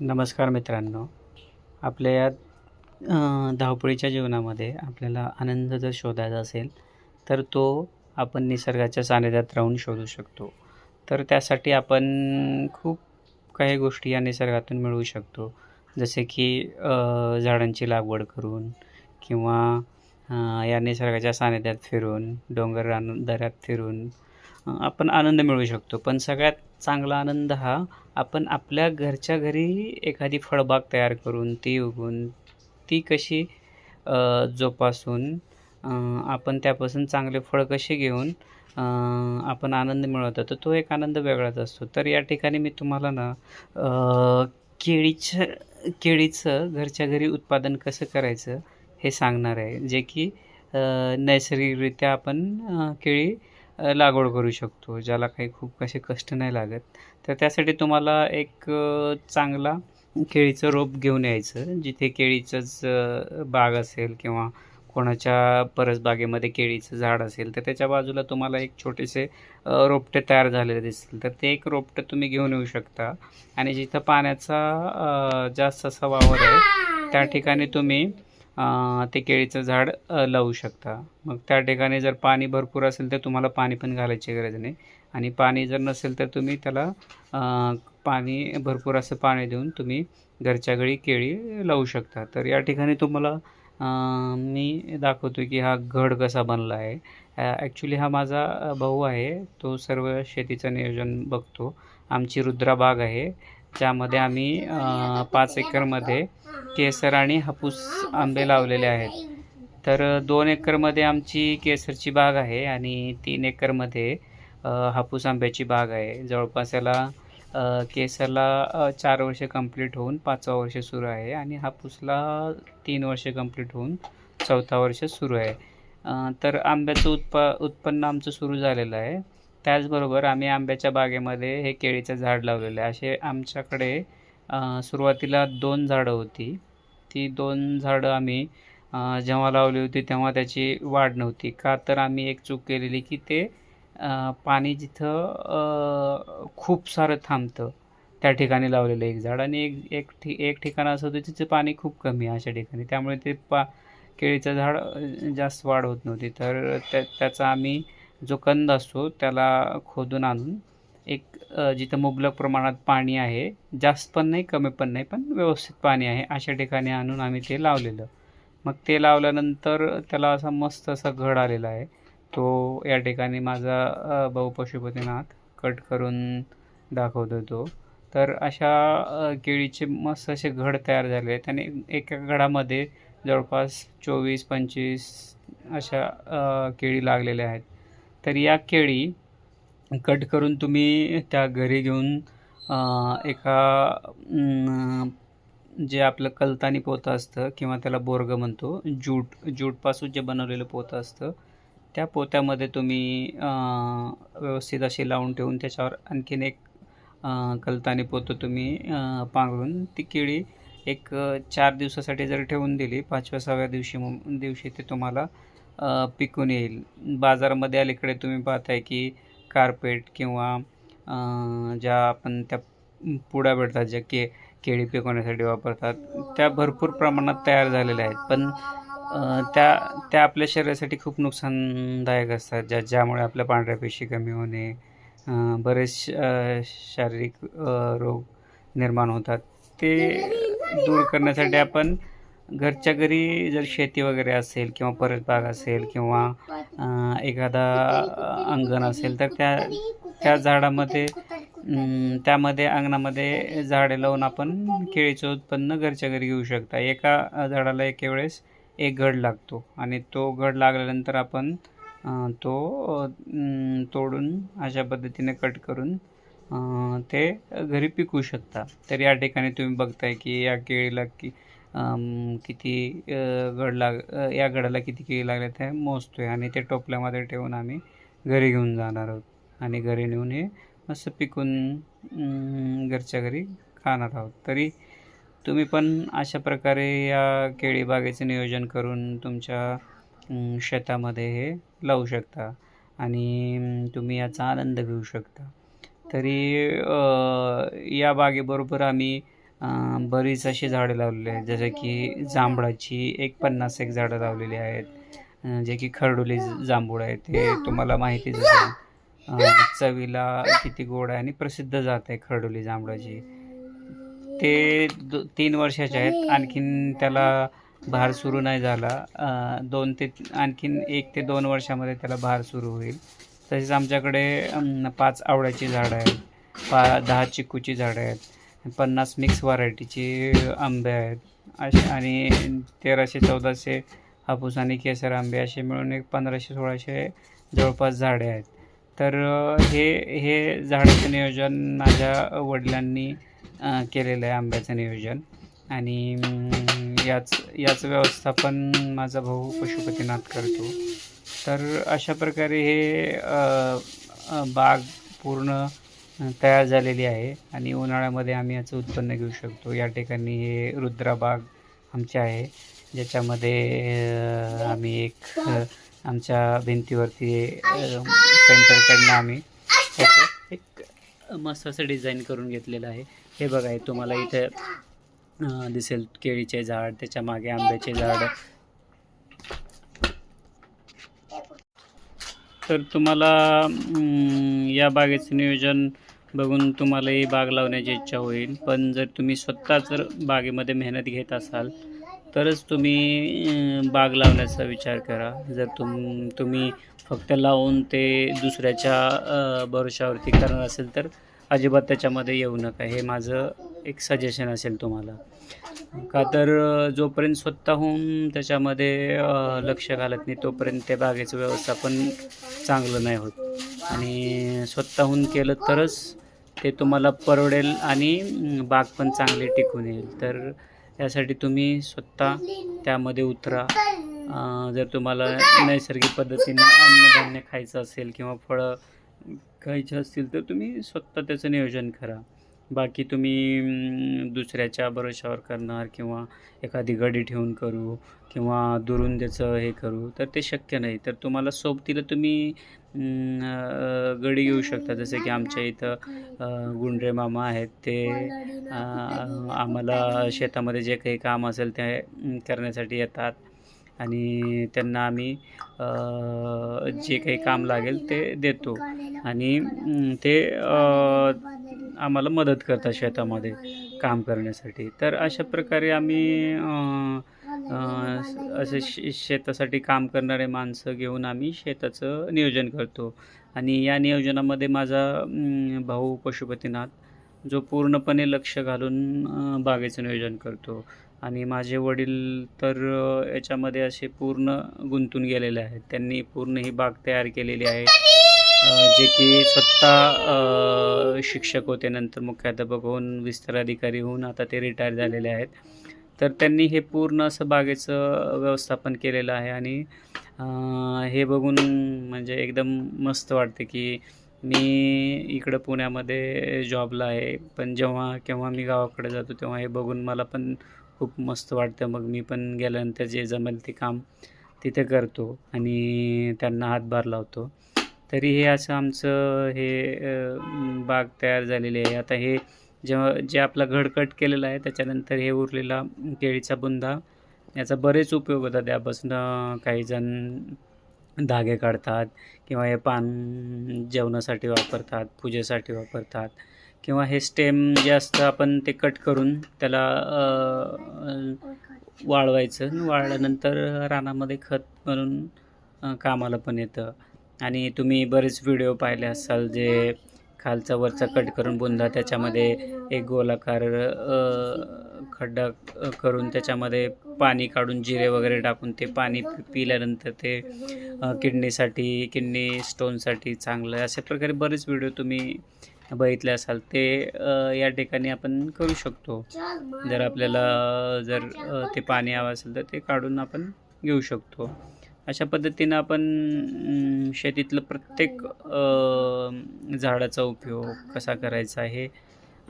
नमस्कार मित्रांनो. आपल्या या धावपळीच्या जीवनामध्ये आपल्याला आनंद जर शोधायचा असेल तर तो आपण निसर्गाच्या सानिध्यात राहून शोधू शकतो. तर त्यासाठी आपण खूप काही गोष्टी या निसर्गातून मिळवू शकतो. जसे की झाडांची लागवड करून किंवा या निसर्गाच्या सानिध्यात फिरून डोंगर रान दऱ्यात फिरून आपण आनंद मिळवू शकतो. पण सगळ्यात चांगला आनंद हा आपण आपल्या घरच्या घरी एखादी फळबाग तयार करून ती उगवून ती कशी जोपासून आपण त्यापासून चांगले फळ कसे घेऊन आपण आनंद मिळवतो. तर तो एक आनंद वेगळाच असतो. तर या ठिकाणी मी तुम्हाला ना केळीच्या केळीचं केळीचं घरच्या घरी उत्पादन कसं करायचं हे सांगणार आहे. जे की नैसर्गिकरित्या आपण केळी लागवड करू शकतो ज्याला काही खूप कसे कष्ट नाही लागत. तर त्यासाठी तुम्हाला एक चांगला केळीचं रोप घेऊन यायचं जिथे केळीचंच बाग असेल किंवा कोणाच्या परसबागेमध्ये केळीचं झाड असेल तर त्याच्या बाजूला तुम्हाला एक छोटेसे रोपटे तयार झालेले दिसतील. तर ते एक रोपटं तुम्ही घेऊन येऊ शकता आणि जिथं पाण्याचा जास्त असा वावर आहे त्या ठिकाणी तुम्ही ते केळीचं झाड लावू शकता. मग त्या ठिकाणी जर पाणी भरपूर असेल तर तुम्हाला पाणी पण घालायची गरज नाही. आणि पाणी जर नसेल तर तुम्ही त्याला पाणी भरपूर असं पाणी देऊन तुम्ही घरच्या घरी केळी लावू शकता. तर या ठिकाणी तुम्हाला मी दाखवतो की हा घड कसा बनला आहे. ॲक्च्युली हा माझा भाऊ आहे. तो सर्व शेतीचं नियोजन बघतो. आमची रुद्रा बाग आहे. ज्यामध्ये आम्ही पाच एकरमध्ये केसर आणि हापूस आंबे लावलेले आहेत. तर दोन एकरमध्ये आमची केसरची बाग आहे आणि तीन एकरमध्ये हापूस आंब्याची बाग आहे. जवळपास याला केसरला चार वर्ष कंप्लीट होऊन पाचवा वर्ष सुरू आहे आणि हापूसला तीन वर्ष कंप्लीट होऊन चौथा वर्ष सुरू आहे. तर आंब्याचं उत्पा उत्पन्न आमचं सुरू झालेलं आहे. त्याचबरोबर आम्ही आंब्याच्या बागेमध्ये हे केळीचं झाड लावलेलं आहे. असे आमच्याकडे सुरुवातीला दोन झाडं होती. ती दोन झाडं आम्ही जेव्हा लावली होती तेव्हा त्याची वाढ नव्हती. का तर आम्ही एक चूक केलेली की ते पाणी जिथं खूप सारं थांबतं त्या ठिकाणी लावलेलं एक झाड. आणि एक एक ठि एक ठिकाण असं होतं तिचं पाणी खूप कमी आहे अशा ठिकाणी. त्यामुळे ते पा केळीचं झाड जास्त वाढ होत नव्हती. तर त्या त्याचा आम्ही जो कंद असतो त्याला खोदून आणून एक जिथं मुबलक प्रमाणात पाणी आहे जास्त पण नाही कमी पण नाही पण व्यवस्थित पाणी आहे अशा ठिकाणी आणून आम्ही ते लावलेलं. मग ते लावल्यानंतर त्याला असा मस्त असा घड आलेला आहे. तो या ठिकाणी माझा भाऊ पशुपतीनाथ कट करून दाखवतो तो. तर अशा केळीचे मस्त असे घड तयार झाले आहेत आणि एका घडामध्ये जवळपास चोवीस पंचवीस अशा केळी लागलेल्या आहेत. तर या केळी कट करून तुम्ही त्या घरी घेऊन एका जे आपलं कलतानी पोतं असतं किंवा त्याला बोरगं म्हणतो ज्यूट ज्यूटपासून जे बनवलेलं पोतं असतं त्या पोत्यामध्ये तुम्ही व्यवस्थित अशी लावून ठेवून त्याच्यावर आणखीन एक कलतानी पोतं तुम्ही पांघरून ती केळी एक चार दिवसासाठी जर ठेवून दिली पाचव्या सहाव्या दिवशी मग दिवशी ते तुम्हाला पिकून येईल. बाजारामध्ये अलीकडे तुम्ही पाहताय की कार्पेट किंवा ज्या आपण त्या पुड्या भेटतात ज्या के केळी पिकवण्यासाठी वापरतात त्या भरपूर प्रमाणात तयार झालेल्या आहेत. पण त्या त्या आपल्या शरीरासाठी खूप नुकसानदायक असतात ज्या ज्यामुळे आपल्या पांढऱ्या पेशी कमी होणे बरेच शारीरिक रोग निर्माण होतात. ते दूर करण्यासाठी आपण घरच्या घरी जर शेती वगैरे असेल किंवा परसबाग असेल किंवा एखादा अंगण असेल तर त्या त्या झाडामध्ये त्यामध्ये अंगणामध्ये झाडे लावून आपण केळीचं उत्पन्न घरच्या घरी घेऊ शकता. एका झाडाला एके वेळेस एक घड लागतो आणि तो घड लागल्यानंतर आपण तो तोडून अशा पद्धतीने कट करून ते घरी पिकवू शकता. तर या ठिकाणी तुम्ही बघताय की या केळीला की किती गड लाग या गडाला किती केळी लागल्या ते मोजतोय आणि ते टोपल्यामध्ये ठेवून आम्ही घरी घेऊन जाणार आहोत. आणि घरी नेऊन हे मस्त पिकून घरच्या घरी खाणार आहोत. तरी तुम्ही पण अशा प्रकारे या केळी बागेचं नियोजन करून तुमच्या शेतामध्ये हे लावू शकता आणि तुम्ही याचा आनंद घेऊ शकता. तरी या बागेबरोबर आम्ही बरीच अशी झाडं लावलेली आहेत. जसं की जांभळाची एक पन्नास एक झाडं लावलेली आहेत. जे की खरडुली जांभूळ आहे ते तुम्हाला माहितीच असेल. चवीला किती गोड आहे आणि प्रसिद्ध जात आहे खरडुली जांभळाची. ते दो तीन वर्षाचे आहेत. आणखीन त्याला भार सुरू नाही झाला. दोन ते आणखीन एक ते दोन वर्षामध्ये त्याला भार सुरू होईल. तसेच आमच्याकडे पाच आवळ्याची झाडं आहेत. पा दहा चिक्कूची झाडं आहेत. पन्नास मिक्स व्हरायटीचे आंबे आहेत. असे आणि तेराशे चौदाशे हापूस आणि केसर आंबे असे मिळून एक पंधराशे सोळाशे जवळपास झाडे आहेत. तर हे हे झाडाचं नियोजन माझ्या वडिलांनी केलेलं आहे आंब्याचं नियोजन. आणि याच याचं व्यवस्थापन माझा भाऊ पशुपतीनाथ करतो. तर अशा प्रकारे हे बाग पूर्ण तयार झालेली आहे आणि उन्हाळ्यामध्ये आम्ही याचं उत्पन्न घेऊ शकतो. या ठिकाणी हे रुद्रा बाग आमचे आहे. ज्याच्यामध्ये आम्ही एक आमच्या भिंतीवरती पेंटरकडनं आम्ही त्याचं एक मस्त असं डिझाईन करून घेतलेलं आहे. हे बघा आहे तुम्हाला इथे दिसेल केळीचे झाड त्याच्यामागे आंब्याचे झाड. तर तुम्हाला या बागेचं नियोजन बघून तुम्हालाही बाग लावण्याची इच्छा होईल. पण जर तुम्ही स्वतः जर बागेमध्ये मेहनत घेत असाल तरच तुम्ही बाग लावण्याचा विचार करा. जर तुम तुम्ही फक्त लावून ते दुसऱ्याच्या भरोशावरती करणार असेल तर अजिबात त्याच्यामध्ये येऊ नका. हे माझं एक सजेशन असेल तुम्हाला. का तर जोपर्यंत स्वतःहून त्याच्यामध्ये लक्ष घालत नाही तोपर्यंत त्या बागेचं व्यवस्थापन चांगलं नाही होत. आणि स्वतःहून केलं तरच ते तुम्हाला परवडेल आणि बाग पण चांगली टिकून येईल. तर यासाठी तुम्ही स्वतः त्यामध्ये उतरा. जर तुम्हाला नैसर्गिक पद्धतीने अन्नधान्य खायचं असेल किंवा फळं खायचे असतील तर तुम्ही स्वतः त्याचं नियोजन करा. बाकी तुम्ही दुसऱ्याच्या भरोशावर करणार किंवा एखादी गडी ठेवून करू किंवा दुरून त्याचं हे करू तर ते शक्य नाही. तर तुम्हाला सोबतीला तुम्ही गडी घेऊ शकता. जसे की आमच्या इथं गुंडरे मामा आहेत. ते आम्हाला शेतामध्ये जे काही काम असेल ते करण्यासाठी येतात. आणि त्यांना आम्ही जे काही काम लागेल ते देतो. आणि ते आम्हाला मदत करतात शेतामध्ये काम करण्यासाठी. तर अशा प्रकारे आम्ही असे शे शेतासाठी काम करणारे माणसं घेऊन आम्ही शेताचं नियोजन करतो. आणि या नियोजनामध्ये माझा भाऊ पशुपतीनाथ जो पूर्णपणे लक्ष घालून बागेचं नियोजन करतो. आणि माझे वडील तर याच्यामध्ये असे पूर्ण गुंतून गेलेले आहेत. त्यांनी पूर्ण ही बाग तयार केलेली आहे. जे की स्वतः शिक्षक होते. नंतर मुख्याध्यापक होऊन विस्तार अधिकारी होऊन आता ते रिटायर झालेले आहेत. तर त्यांनी हे पूर्ण असं बागेचं व्यवस्थापन केलेलं आहे आणि हे बघून म्हणजे एकदम मस्त वाटते की मी इकडं पुण्यामध्ये जॉबला आहे पण जेव्हा केव्हा मी गावाकडे जातो तेव्हा हे बघून मला पण खूप मस्त वाटतं. मग मी पण गेल्यानंतर जे जमेल ते काम तिथे करतो आणि त्यांना हातभार लावतो. तरी हे असं आमचं हे बाग तयार झालेली आहे. आता हे जेव्हा जे आपला घडकट केलेलं केलेला आहे त्याच्यानंतर हे उरलेला केळीचा बुंदा याचा बरेच उपयोग होतात. त्यापासून काही जण धागे काढतात किंवा हे पान जेवणासाठी वापरतात पूजेसाठी वापरतात किंवा हे स्टेम जे असतं आपण ते कट करून त्याला वाळवायचं वाळल्यानंतर रानामध्ये खत म्हणून कामाला पण येतं. आणि तुम्ही बरेच व्हिडिओ पाहिले असाल जे खालचा वरचा कट करून बुंदा त्याच्यामध्ये एक गोलाकार खड्डा करून त्याच्यामध्ये पाणी काढून जिरे वगैरे टाकून ते पाणी पिल्यानंतर ते किडनीसाठी किडनी स्टोनसाठी चांगलं आहे. अशा प्रकारे बरेच व्हिडिओ तुम्ही बघितले असाल. ते या ठिकाणी आपण करू शकतो. जर आपल्याला जर ते पाणी हवं असेल तर ते काढून आपण घेऊ शकतो. अशा पद्धतीनं आपण शेतीतलं प्रत्येक झाडाचा उपयोग कसा करायचा हे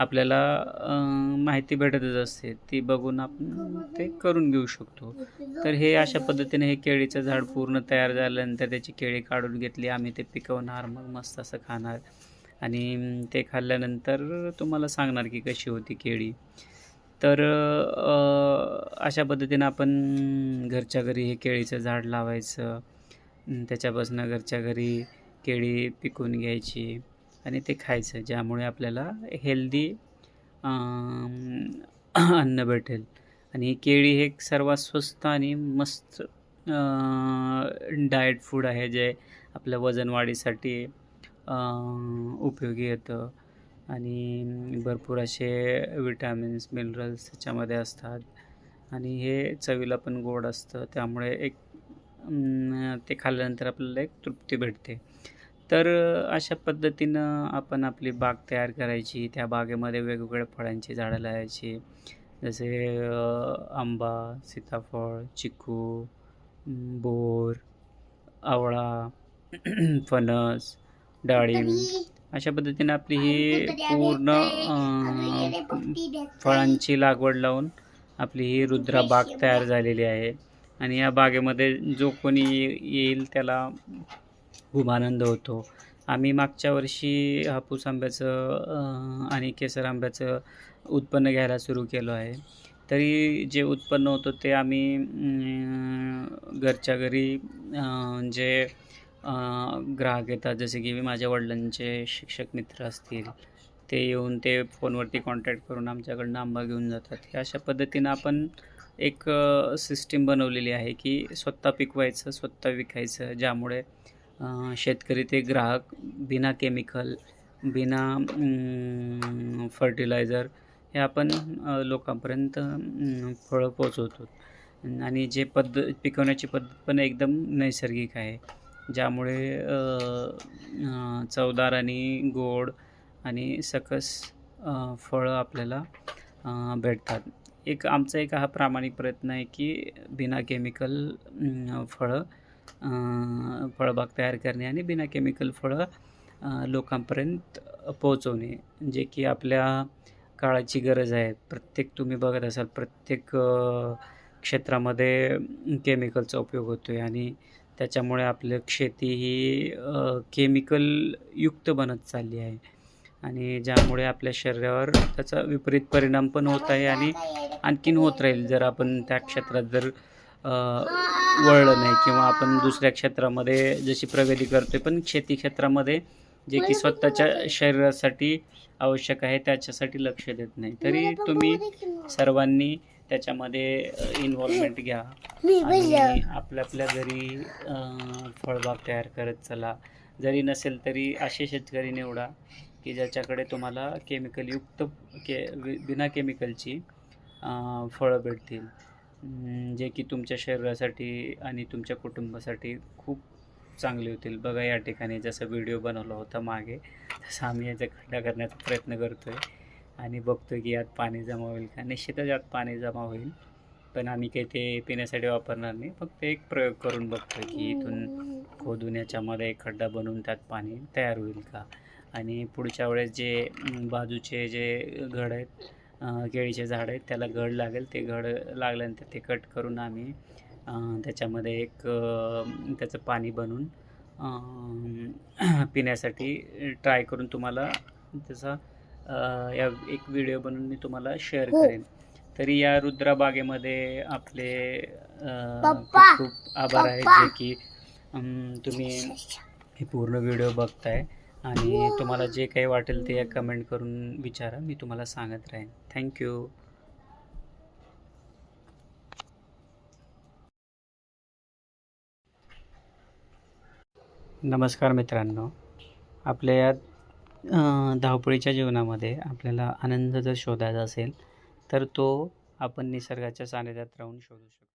आपल्याला माहिती भेटतच असते. ती बघून आपण ते करून घेऊ शकतो. तर हे अशा पद्धतीने हे केळीचं झाड पूर्ण तयार झाल्यानंतर त्याची केळी काढून घेतली. आम्ही ते पिकवणार मग मस्त असं खाणार. आणि ते खाल्ल्यानंतर तुम्हाला सांगणार की कशी होती केळी. तर अशा पद्धतीनं आपण घरच्या घरी हे केळीचं झाड लावायचं. त्याच्यापासून घरच्या घरी केळी पिकून घ्यायची. आणि ते खायचं ज्यामुळे आपल्याला हेल्दी अन्न भेटेल. आणि केळी हे एक सर्वात स्वस्त आणि मस्त डाएट फूड आहे जे आपल्या वजनवाढीसाठी उपयोगी येतं. आणि भरपूर असे विटॅमिन्स मिनरल्स त्याच्यामध्ये असतात. आणि हे चवीला पण गोड असतं. त्यामुळे एक ते खाल्ल्यानंतर आपल्याला एक तृप्ती भेटते. तर अशा पद्धतीनं आपण आपली बाग तयार करायची. त्या बागेमध्ये वेगवेगळ्या फळांची झाडं लावायची. जसे आंबा सीताफळ चिकू बोर आवळा फणस डाळिंब अशा पद्धतीनं आपली ही पूर्ण फळांची लागवड लावून आपली ही रुद्रा बाग तयार झालेली आहे. आणि या बागेमध्ये जो कोणी येईल त्याला खूप आनंद होतो. आम्ही मागच्या वर्षी हापूस आंब्याचं आणि केसर आंब्याचं उत्पन्न घ्यायला सुरू केलं आहे. तरी जे उत्पन्न होतं ते आम्ही घरच्या घरी जे ग्राहक येतात जसे की माझ्या वडिलांचे शिक्षक मित्र असतील ते येऊन ते फोनवरती कॉन्टॅक्ट करून आमच्याकडनं आंबा घेऊन जातात. हे अशा पद्धतीनं आपण एक सिस्टीम बनवलेली आहे की स्वतः पिकवायचं स्वतः विकायचं ज्यामुळे शेतकरी ते ग्राहक बिना केमिकल बिना फर्टिलायझर हे आपण लोकांपर्यंत फळं पोचवतो आणि जे पद्धत पिकवण्याची पद्धत पण एकदम नैसर्गिक आहे. ज्यामुळे चवदार आणि गोड आणि सकस फळं आपल्याला भेटतात. एक आमचा एक हा प्रामाणिक प्रयत्न आहे की बिना केमिकल फळं फळबाग तयार करणे आणि बिना केमिकल फळं लोकांपर्यंत पोहोचवणे. जे की आपल्या काळाची गरज आहे. प्रत्येक तुम्ही बघत असाल प्रत्येक क्षेत्रामध्ये केमिकलचा उपयोग होतो आहे आणि त्याच्यामुळे आपलं शेती ही केमिकलयुक्त बनत चालली आहे. आणि ज्यामुळे आपल्या शरीरावर त्याचा विपरीत परिणाम पण होत आहे आणि आणखीन होत राहील. जर आपण त्या क्षेत्रात जर वळलं नाही किंवा आपण दुसऱ्या क्षेत्रामध्ये जशी प्रगती करतोय पण शेती क्षेत्रामध्ये जे की स्वतःच्या शरीरासाठी आवश्यक आहे त्याच्यासाठी लक्ष देत नाही. तरी तुम्ही सर्वांनी त्याच्यामध्ये इन्व्हॉल्वमेंट घ्या आणि आपल्या आपल्या घरी फळबाग तयार करत चला. जरी नसेल तरी असे शेतकरी निवडा की ज्याच्याकडे तुम्हाला केमिकलयुक्त के बिना केमिकलची फळं भेटतील. जे की तुमच्या शरीरासाठी आणि तुमच्या कुटुंबासाठी खूप चांगले होतील. बघा या ठिकाणी जसं व्हिडिओ बनवला होता मागे तसं आम्ही याचा खड्डा करण्याचा प्रयत्न करतो आहे आणि बघतो की यात पाणी जमा होईल का. निश्चितच यात पाणी जमा होईल पण आम्ही काही ते पिण्यासाठी वापरणार नाही. फक्त एक प्रयोग करून बघतो की इथून खोदून याच्यामध्ये एक खड्डा बनवून त्यात पाणी तयार होईल का. आणि पुढच्या वेळेस जे बाजूचे जे घड आहेत केळीचे झाड आहेत त्याला घड लागेल ते घड लागल्यानंतर ते कट करून आम्ही त्याच्यामध्ये एक त्याचं पाणी बनवून पिण्यासाठी ट्राय करून तुम्हाला त्याचा या एक व्हिडिओ बनवून मी तुम्हाला शेअर हो. करेन तरी या रुद्रा बागेमध्ये आपले खूप खूप आभार आहेत. जे की तुम्ही हे पूर्ण व्हिडिओ बघताय आणि तुम्हाला जे काही वाटेल ते कमेंट करून विचारा. मी तुम्हाला सांगत राहीन. थँक्यू नमस्कार मित्रांनो. आपल्या या धावपळीच्या जीवनामध्ये आपल्याला आनंद जर शोधायचा असेल तर तो आपण निसर्गाच्या सानिध्यात राहून शोधू शकतो.